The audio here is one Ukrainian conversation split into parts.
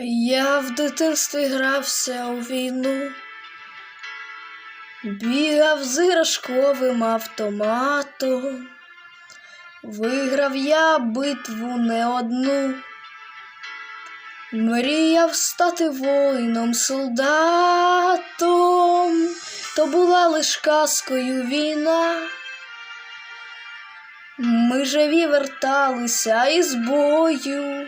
Я в дитинстві грався у війну, бігав з іграшковим автоматом, виграв я битву не одну, мріяв стати воїном солдатом, то була лиш казкою війна. Ми живі верталися із бою.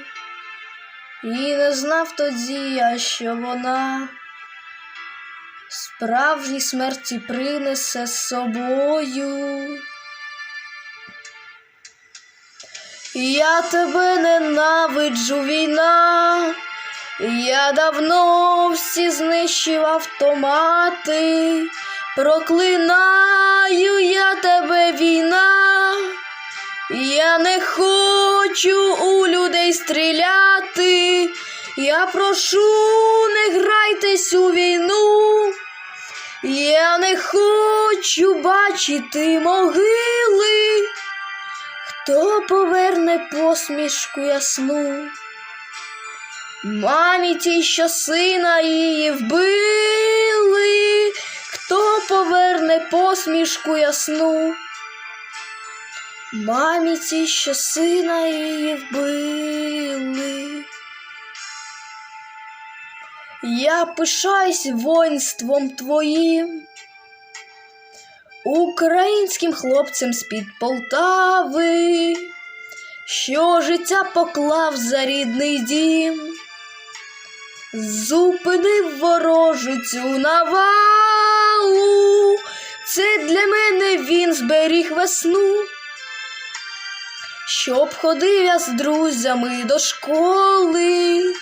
І не знав тоді я, що вона справжній смерті принесе з собою. Я тебе ненавиджу війна, я давно всі знищив автомати, проклинаю я тебе війна. Я не хочу у людей стріляти. Я прошу, не грайтесь у війну. Я не хочу бачити могили. Хто поверне посмішку ясну? Мамі ті, що сина її вбили. Хто поверне посмішку ясну? Мамі ті, що сина її вбили. Я пишаюсь воїнством твоїм, українським хлопцем з-під Полтави, що життя поклав за рідний дім, зупинив ворожицю навалу. Це для мене він зберіг весну. Щоб ходив я з друзями до школи,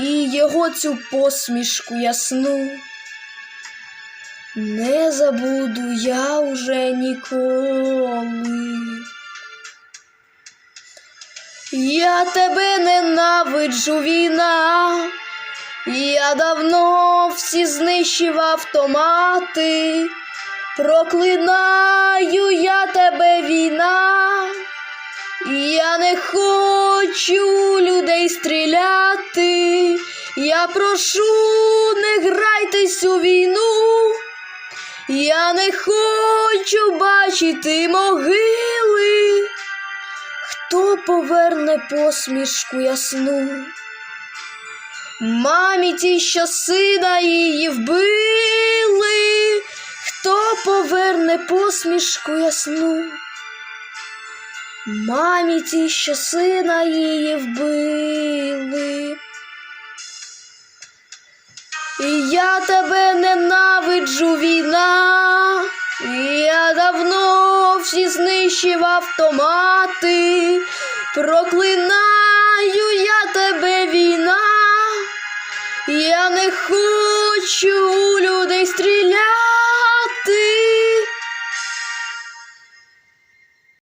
і його цю посмішку ясну не забуду я уже ніколи. Я тебе ненавиджу війна, я давно всі знищив автомати, проклинаю я тебе війна. Я не хочу людей стріляти. Я прошу, не грайтесь у війну. Я не хочу бачити могили. Хто поверне посмішку ясну? Мамі ті, що сина її вбили. Хто поверне посмішку ясну? Мамі ті, що сина її вбили. І я тебе ненавиджу війна, я давно всі знищив автомати, проклинаю я тебе війна, я не хочу.